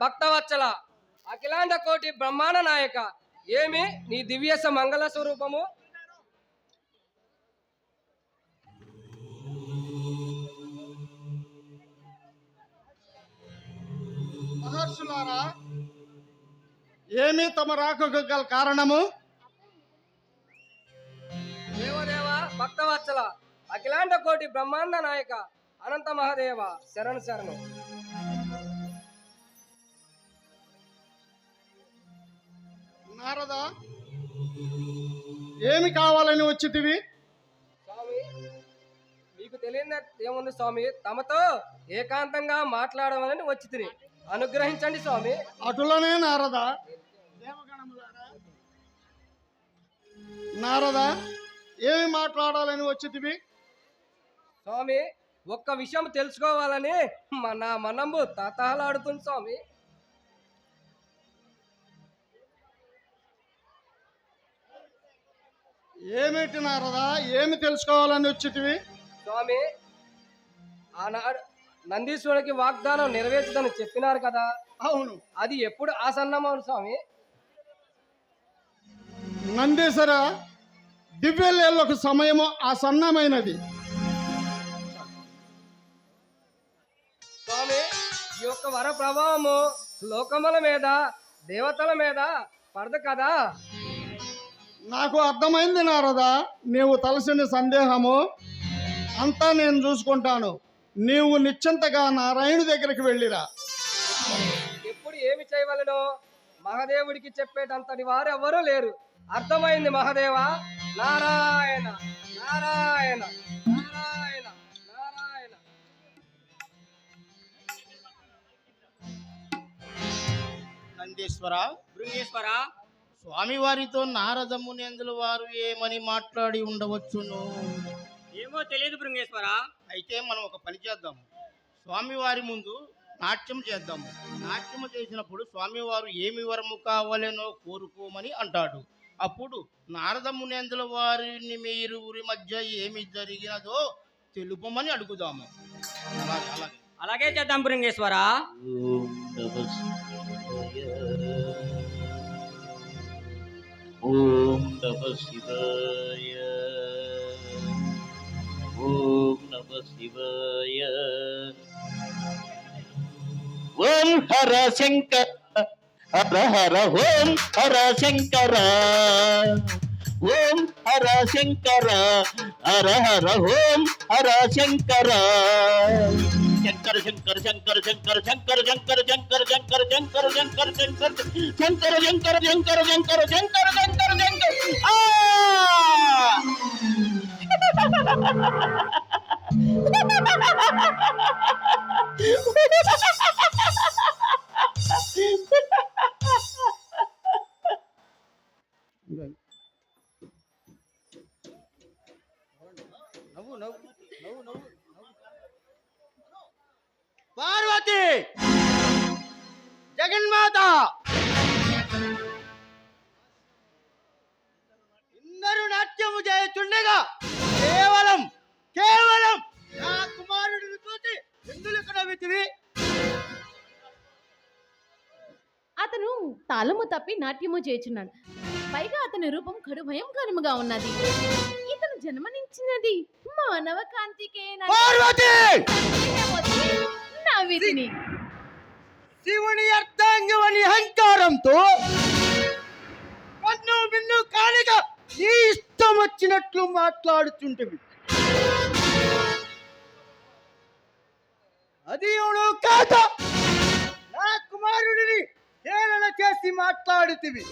భక్తవత్సల అఖిలాండ కోటి బ్రహ్మాండ నాయక. ఏమి? నీ దివ్యస మంగళ స్వరూపము? మహర్షులారా ఏమి తమ రాకకు గల కారణము? దేవదేవ భక్తవత్సల అఖిలాండ కోటి బ్రహ్మాండ నాయక అనంత మహాదేవ శరణు శరణు. నారద? ఏమి కావాలని వచ్చితివి? స్వామి మీకు తెలియదు ఏముంది స్వామి? తమతో ఏకాంతంగా మాట్లాడమని వచ్చి తిని అనుగ్రహించండి స్వామి. అటులనే నారద? నారద ఏమి మాట్లాడాలని వచ్చితివి? స్వామి ఒక్క విషయం తెలుసుకోవాలని మన మనంబు తతహలాడుతుంది స్వామి. ఏమిటి నారద? ఏమి తెలుసుకోవాలని వచ్చితివి స్వామి ఆనాడు నందీశ్వరుడికి వాగ్దానం నెరవేర్చదని చెప్పినారు కదా. అవును. అది ఎప్పుడు ఆసన్నమవును స్వామి? నందీశ్వర దివ్యలేళ్ళకు సమయము ఆసన్నమైనది. స్వామి ఈ యొక్క వర ప్రభావము లోకముల మీద దేవతల మీద పడదు కదా? నాకు అర్థమైంది నారద నీవు తలసిన సందేహము అంతా నేను చూసుకుంటాను. నీవు నిశ్చింతగా నారాయణు దగ్గరికి వెళ్ళిరా. ఎప్పుడు ఏమి చేయవలనో మహాదేవుడికి చెప్పేటంతటి వారు ఎవరూ లేరు. అర్థమైంది మహాదేవ? నారాయణ నారాయణ నారాయణ నారాయణ. నందీశ్వర బృంగేశ్వర స్వామివారితో నారద మునేందుల వారు ఏమని మాట్లాడి ఉండవచ్చును? ఏమో తెలియదు బృంగేశ్వర. అయితే మనం ఒక పని చేద్దాము స్వామివారి ముందు నాట్యం చేద్దాము నాట్యము చేసినప్పుడు స్వామివారు ఏమి వరము కావాలనో కోరుకోమని అంటాడు. అప్పుడు నారద మునేందుల వారిని మీరు ఊరి మధ్య ఏమి జరిగినదో తెలుపమని అడుగుదాము. అలాగే అలాగే. అలాగే చేద్దాం బృంగేశ్వర. ఓం నమ శివాయ ఓం నమ శివాయ ఓం హర శంకర హర హర ఓం హర శంకర ఓం హర శంకర హర హర ఓం హర శంకర శంకర శంకర శంకర శంకర శంకర శంకర శంకర శంకర శంకర శంకర శంకర శంకర శంకర శంకర శంకర శంకర శంకర శంకర కేవలం కేవలం నా కుమారుడిని చూసి ఎందుకు నవ్వుతివి అతను తాళము తప్పి నాట్యము చేచున్నాడు పైగా అతని రూపం కడు భయంకరముగా ఉన్నది. ఇతను జన్మనించినది మానవ కాంతికే పార్వతి! నవ్వితిని శివుని అర్థాంగమని అహంకారంతో కన్ను బిన్ను కానిక నీ ఇష్టం వచ్చినట్లు మాట్లాడుతుంటవి అది ఎవడో కాక నా కుమారుడిని హేళన చేసి మాట్లాడుతివి.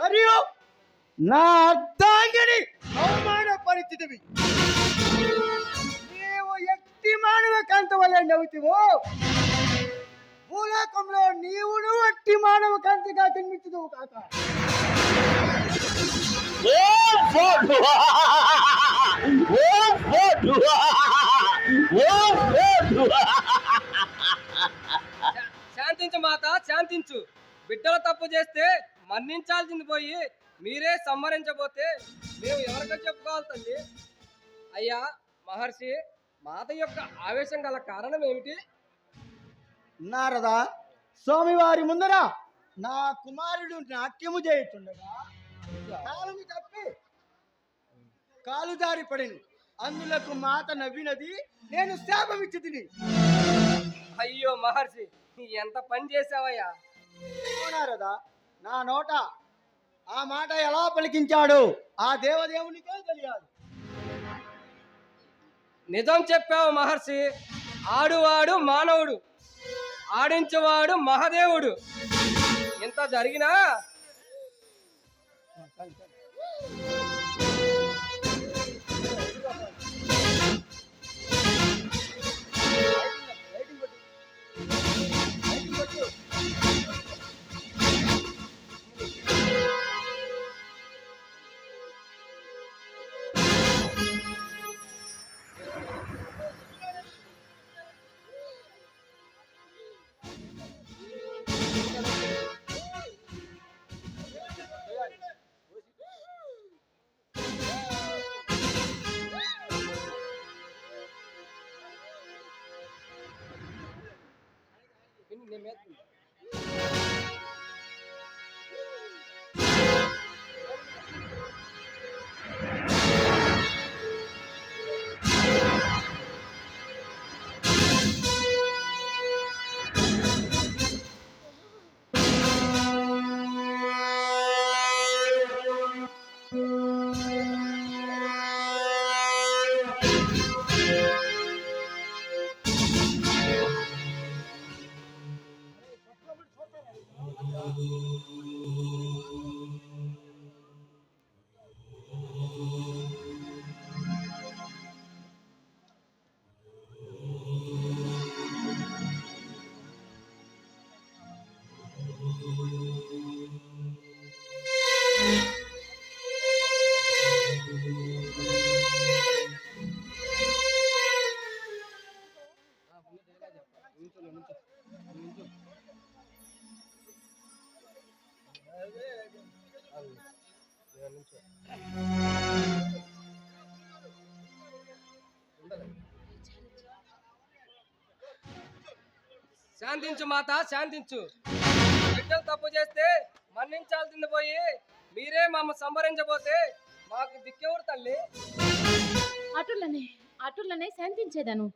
మరియు నా అర్థాంగిని అవమానపరిచితివి. నీవు ఎట్టి మానవ కాంత వల్ల నవ్వుతివో? భూలోకంలో నీవును అట్టి మానవ కాంతిగా జన్మించదు కాక. ఓ ఫోటు ఓ ఫోటు ఓ ఫోటు శాంతించు మాత శాంతించు. బిడ్డలు తప్పు చేస్తే మన్నించాల్సింది పోయి మీరే సంహరించబోతే మేము ఎవరికో చెప్పుకోవాలి తల్లి. అయ్యా మహర్షి మాత యొక్క ఆవేశం గల కారణం ఏమిటి? నారదా స్వామివారి ముందర నా కుమారుడు నాట్యము చేయుచుండగా కాలుని తప్పి కాలు జారి పడింది. అందులకు మాత నవ్వినది నేను శాపమిచ్చి తిని అయ్యో మహర్షి నీ ఎంత పని చేసావయ్యా నా నోట ఆ మాట ఎలా పలికించాడు? ఆ దేవదేవునికే తెలియాలి. నిజం చెప్పావు మహర్షి ఆడువాడు మానవుడు ఆడించేవాడు మహాదేవుడు. ఇంత జరిగినా cancha. నేను మీద- నించు నించు నించు శాంతించు మాత శాంతించు. బిడ్డలు తప్పు చేస్తే మన్నించాల్సింది పోయి మీరే మమ్మ సంబరించబోతే మాకు దిక్కెవరు తల్లి? అటులనే అటులనే శాంతించేదను.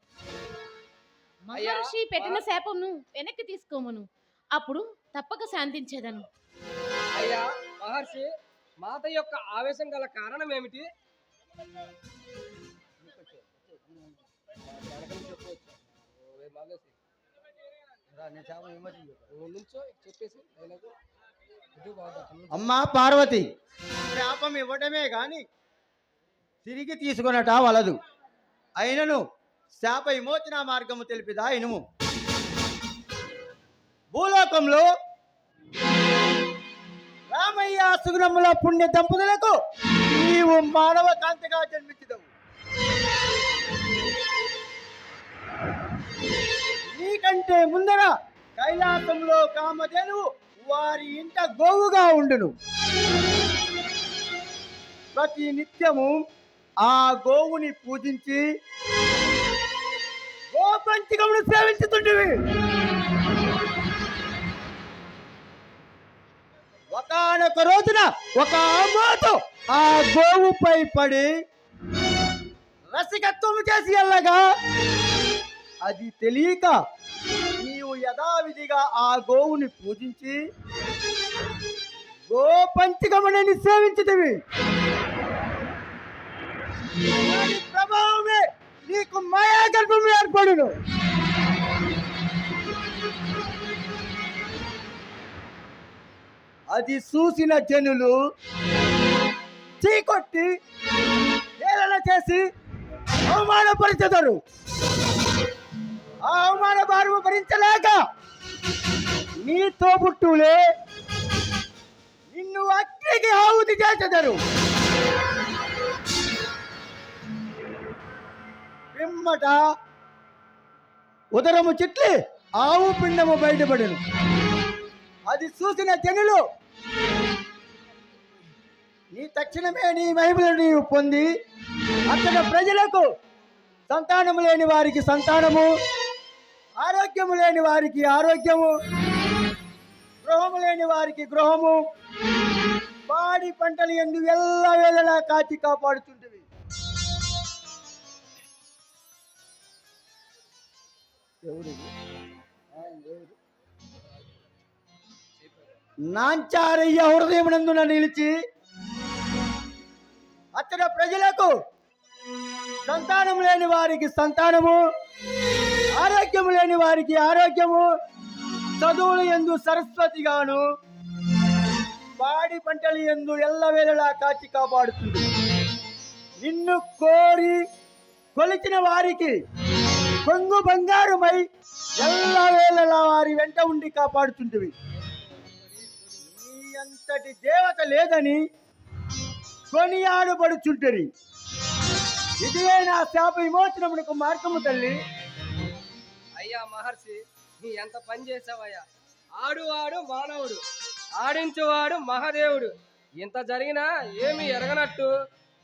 మహర్షి పెట్టిన శాపమును వెనక్కి తీసుకోమను. అప్పుడు తప్పక శాంతించేదను. అయ్యా మహర్షి మాత యొక్క ఆవేశం గల కారణం ఏమిటి. అమ్మా పార్వతి. శాపం ఇవ్వటమే గాని తిరిగి తీసుకొనట వలదు. అయినను శాప విమోచన మార్గము తెలిపిదా ఇనుము భూలోకంలో రామయ్య సుగుణముల పుణ్య దంపతులకు నీవు మానవ కాంతిగా జన్మించదవు నీకంటే ముందర కైలాసంలో కామధేనువు వారి ఇంట గోవుగా ఉండును. ప్రతి నిత్యము ఆ గోవుని పూజించి గోపంచకమును సేవించుతుంటివి. ఒకనొక రోజున ఒక అమ్మతో ఆ గోవుపై పడి రసికత్వం చేసి వెళ్ళగా అది తెలియక నీవు యథావిధిగా ఆ గోవుని పూజించి గోపంచకముని సేవించుతివి ప్రభావమే నీకు మాయా గర్భం ఏర్పడును. అది చూసిన జనులు చీకొట్టి హేళన చేసి అవమానపరిచెదరు. ఆ అవమాన భారము భరించలేక నీ తోబుట్టులే నిన్ను అగ్నికి ఆహుతి చేసెదరు పిమ్మట ఉదరము చిట్లి ఆవు పిండము బయటపడను. అది చూసిన జనులు నీ తక్షణమే నీ మహిమలు నీవు పొంది అక్కడ ప్రజలకు సంతానము లేని వారికి సంతానము ఆరోగ్యము లేని వారికి ఆరోగ్యము గృహము లేని వారికి గృహము పాడి పంటలు ఎందు ఎల్ల వేళలా కాచి కాపాడుతుంటవి ఎవరు ఎవరు? నాంచారయ్య హృదయమునందున నిలిచి అతడ ప్రజలకు సంతానం లేని వారికి సంతానము ఆరోగ్యం లేని వారికి ఆరోగ్యము చదువులు ఎందు సరస్వతిగాను పాడి పంటలు ఎందు ఎల్లవేళలా కాచి కాపాడుతుంది. నిన్ను కోరి కొలిచిన వారికి కొంగు బంగారుమై ఎల్లవేళలా వారి వెంట ఉండి కాపాడుతుంటివి. అంతటి దేవత లేదని కొనియాడబడుచుంటరి. ఇదే నా శాప విమోచనమునకు మార్గము తల్లి. అయ్యా మహర్షి నీ ఎంత పని చేసావయ్యా ఆడువాడు మానవుడు ఆడించువాడు మహాదేవుడు. ఇంత జరిగినా ఏమి ఎరగనట్టు.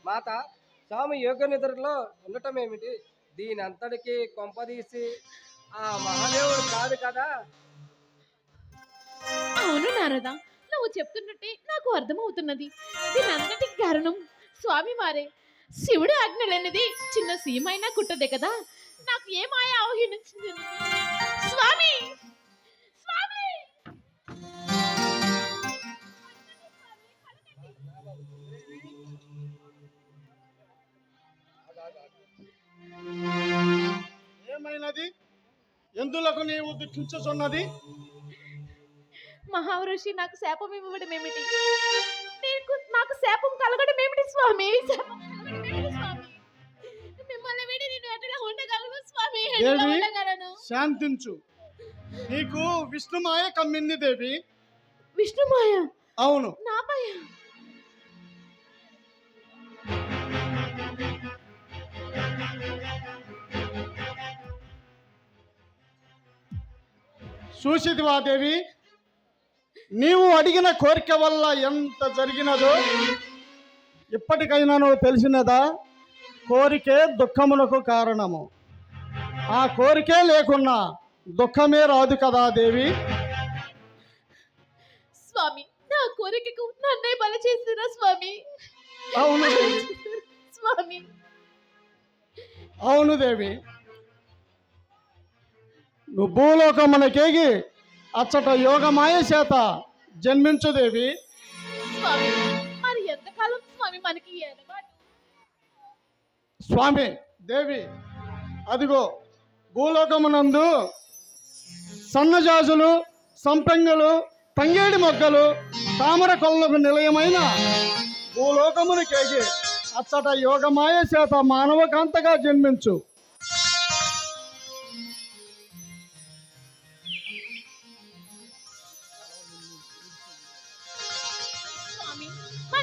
మాత స్వామి యోగ నిద్రలో ఉండటం ఏమిటి దీని అంతటికి కొంపదీసి ఆ మహాదేవుడు కాదు కదా? అవును నారద నువ్వు చెప్తున్నట్టే నాకు అర్థమవుతున్నది. దీనంతటికి కారణం స్వామి వారే శివుడు ఆజ్ఞ లేనిది చిన్న సీమైనా కుట్టదే కదా? నాకు ఏ మాయ ఆవహించింది స్వామి! స్వామి! ఏమైనది? ఎందులకు నీవు దుఃఖించుచున్నది? మహావృషి నాకు శాపం ఇవ్వడం ఏమిటి? నీకు నాకు శాపం కలగడం ఏమిటి స్వామి? శాపం కలగడం ఏమిటి స్వామి? మిమ్మల్ని విడి నేను ఎట్లా ఉండగలను స్వామి ఎట్లా దేవి? ఉండగలను. శాంతించు. నీకు విష్ణుమాయ కమ్మింది దేవి. విష్ణుమాయ? అవును. నాపై చూసిదివా దేవి? నీవు అడిగిన కోరిక వల్ల ఎంత జరిగినదో ఇప్పటికైనా నువ్వు తెలిసినదా? కోరికే దుఃఖమునకు కారణము. ఆ కోరికే లేకున్నా దుఃఖమే రాదు కదా దేవి. స్వామి నా కోరికకు నన్నే బలి చేసిరా స్వామి. అవును దేవి. స్వామి. అవును దేవి. నువ్వు భూలోకమునకేగి అచ్చట యోగమాయ చేత జన్మించు దేవి స్వామి మరి ఎంతకాలం స్వామి మనకి ఈ ఎడబాటు స్వామి దేవి అదిగో భూలోకమునందు సన్నజాజులు సంపెంగలు తంగేడి మొగ్గలు తామర కొల్లకు నిలయమైన భూలోకమునికేగి అచ్చట యోగమాయ చేత మానవకాంతగా జన్మించు.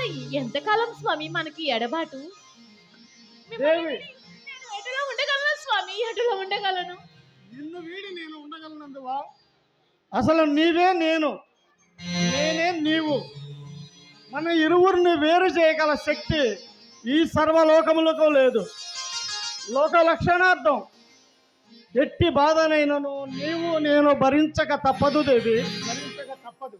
మరి ఎంతకాలం స్వామి మనకి ఎడబాటు? మిమ్మల్ని దేవి. విడి నేను ఎటులో ఉండగలను స్వామి? ఎటులో ఉండగలను? నిన్ను వీడి నేను ఉండగలనందువా? అసలు నీవే నేను. నేనే నీవు. మన ఇరువురిని వేరు చేయగల శక్తి ఈ సర్వలోకములకు లేదు. లోక లక్షణార్థం. ఎట్టి బాధనైనను నీవు నేను భరించక తప్పదు దేవి. భరించక తప్పదు.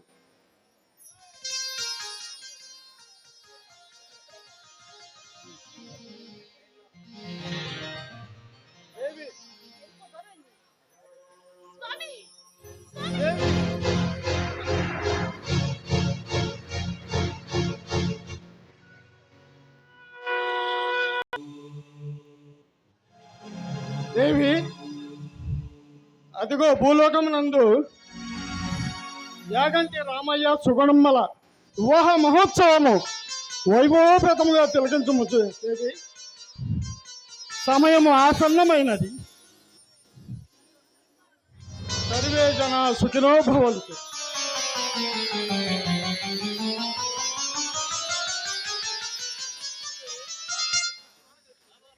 దేవి అదిగో భూలోకమునందు యాగంటి రామయ్య సుగుణమ్మల వివాహ మహోత్సవము వైభవపేతముగా తిలకించము దేవి సమయము ఆసన్నమైనది. సర్వే జన సుఖినో భవంతు.